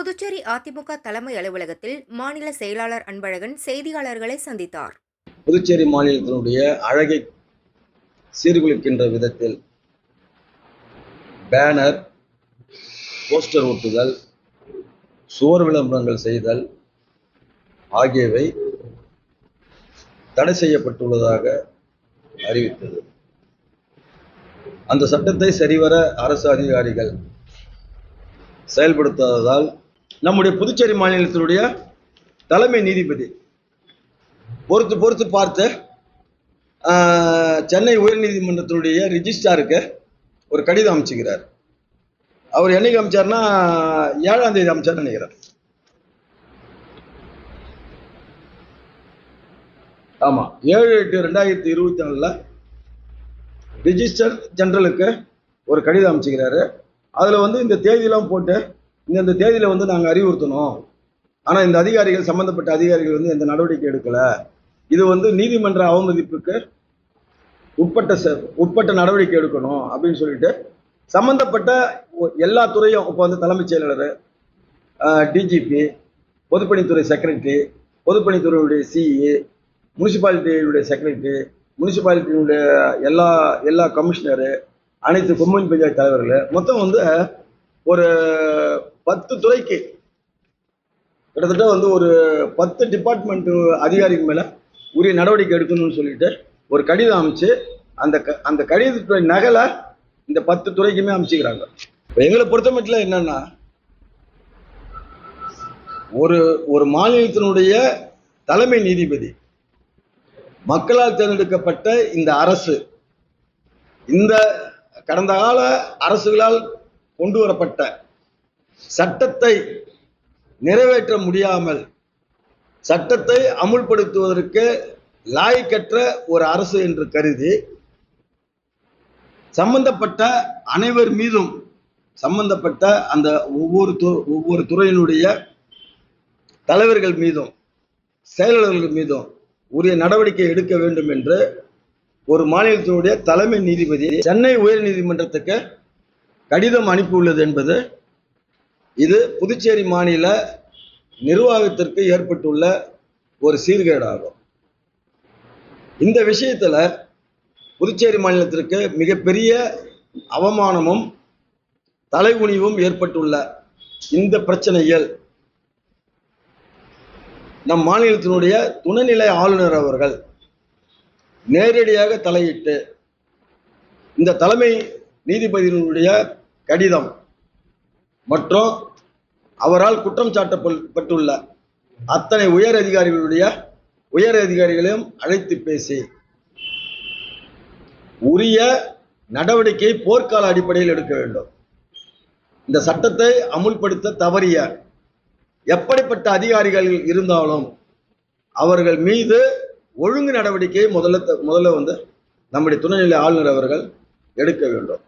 புதுச்சேரி அதிமுக தலைமை அலுவலகத்தில் மாநில செயலாளர் அன்பழகன் செய்தியாளர்களை சந்தித்தார். புதுச்சேரி மாநிலத்தினுடைய அழகை சீர்குலைக்கின்ற விதத்தில் பேனர் போஸ்டர் ஒட்டுதல் சுவர் விளம்பரங்கள் செய்தல் ஆகியவை தடை செய்யப்பட்டுள்ளதாக அறிவித்தது. அந்த சட்டத்தை சரிவர அரசு அதிகாரிகள் செயல்படுத்தாததால் நம்முடைய புதுச்சேரி மாநிலத்தினுடைய தலைமை நீதிபதி. பொறுத்து பொறுத்து பார்த்து சென்னை உயர்நீதிமன்றத்தினுடைய ரிஜிஸ்டாருக்கு ஒரு கடிதம் அமைச்சுக்கிறார் அவர் என்னைக்கு அமைச்சார்னா ஏழாம் தேதி அமைச்சார் நினைக்கிறார் ஆமா ஏழு எட்டு ரெண்டாயிரத்தி இருபத்தி நாலுல ரிஜிஸ்டர் ஜெனரலுக்கு ஒரு கடிதம் அமைச்சுக்கிறாரு அதுல வந்து இந்த தேதியெல்லாம் போட்டு இந்தந்த தேதியில் வந்து நாங்கள் அறிவுறுத்தணும். ஆனால் இந்த அதிகாரிகள் சம்பந்தப்பட்ட அதிகாரிகள் வந்து எந்த நடவடிக்கை எடுக்கலை. இது வந்து நீதிமன்ற அவமதிப்புக்கு உட்பட்ட ச- உட்பட்ட நடவடிக்கை எடுக்கணும் அப்படின்னு சொல்லிட்டு சம்பந்தப்பட்ட எல்லா துறையும் இப்போ வந்து தலைமைச் செயலாளர் டிஜிபி பொதுப்பணித்துறை செக்ரட்டரி பொதுப்பணித்துறையுடைய சிஇ முனிசிபாலிட்டியுடைய செக்ரட்டரி முனிசிபாலிட்டியினுடைய எல்லா எல்லா கமிஷனரு அனைத்து கொம்யூன் பஞ்சாயத்து தலைவர்கள் மொத்தம் வந்து ஒரு பத்து துறைக்கு கிட்டத்தட்ட வந்து ஒரு பத்து டிபார்ட்மெண்ட் அதிகாரிக்கு மேல உரிய நடவடிக்கை எடுக்கணும்னு சொல்லிட்டு ஒரு கடிதம் அமைச்சு அந்த க- அந்த கடிதத்துடைய நகலை இந்த பத்து துறைக்குமே அமைச்சுக்கிறாங்க இப்போ எங்களை பொறுத்த மட்டும் என்னன்னா ஒரு ஒரு மாநிலத்தினுடைய தலைமை நீதிபதி மக்களால் தேர்ந்தெடுக்கப்பட்ட இந்த அரசு இந்த கடந்த கால அரசுகளால் கொண்டு வரப்பட்ட சட்டத்தை நிறைவேற்ற முடியாமல் சட்டத்தை அமுல்படுத்துவதற்கு லாய்க்கற்ற ஒரு அரசு என்று கருதி சம்பந்தப்பட்ட அனைவர் மீதும் சம்பந்தப்பட்ட அந்த ஒவ்வொரு து- ஒவ்வொரு துறையினுடைய தலைவர்கள் மீதும் செயலாளர்கள் மீதும் உரிய நடவடிக்கை எடுக்க வேண்டும் என்று ஒரு மாநிலத்தினுடைய தலைமை நீதிபதி சென்னை உயர் நீதிமன்றத்துக்கு கடிதம் அனுப்பியுள்ளது என்பது இது புதுச்சேரி மாநில நிர்வாகத்திற்கு ஏற்பட்டுள்ள ஒரு சீர்கேடாகும். இந்த விஷயத்துல புதுச்சேரி மாநிலத்திற்கு மிகப்பெரிய அவமானமும் தலைகுனிவும் ஏற்பட்டுள்ள இந்த பிரச்சனையில் நம் மாநிலத்தினுடைய துணைநிலை ஆளுநர் அவர்கள் நேரடியாக தலையிட்டு இந்த தலைமை நீதிபதியினுடைய கடிதம் மற்றும் அவரால் குற்றம் சாட்டப்பட்டுள்ள அத்தனை உயர் அதிகாரிகளுடைய உயர் அதிகாரிகளையும் அழைத்து பேசி உரிய நடவடிக்கை போர்க்கால அடிப்படையில் எடுக்க வேண்டும். இந்த சட்டத்தை அமுல்படுத்த தவறிய எப்படிப்பட்ட அதிகாரிகள் இருந்தாலும் அவர்கள் மீது ஒழுங்கு நடவடிக்கை முதல்ல முதல்ல வந்து நம்முடைய துணைநிலை ஆளுநர் அவர்கள் எடுக்க வேண்டும்.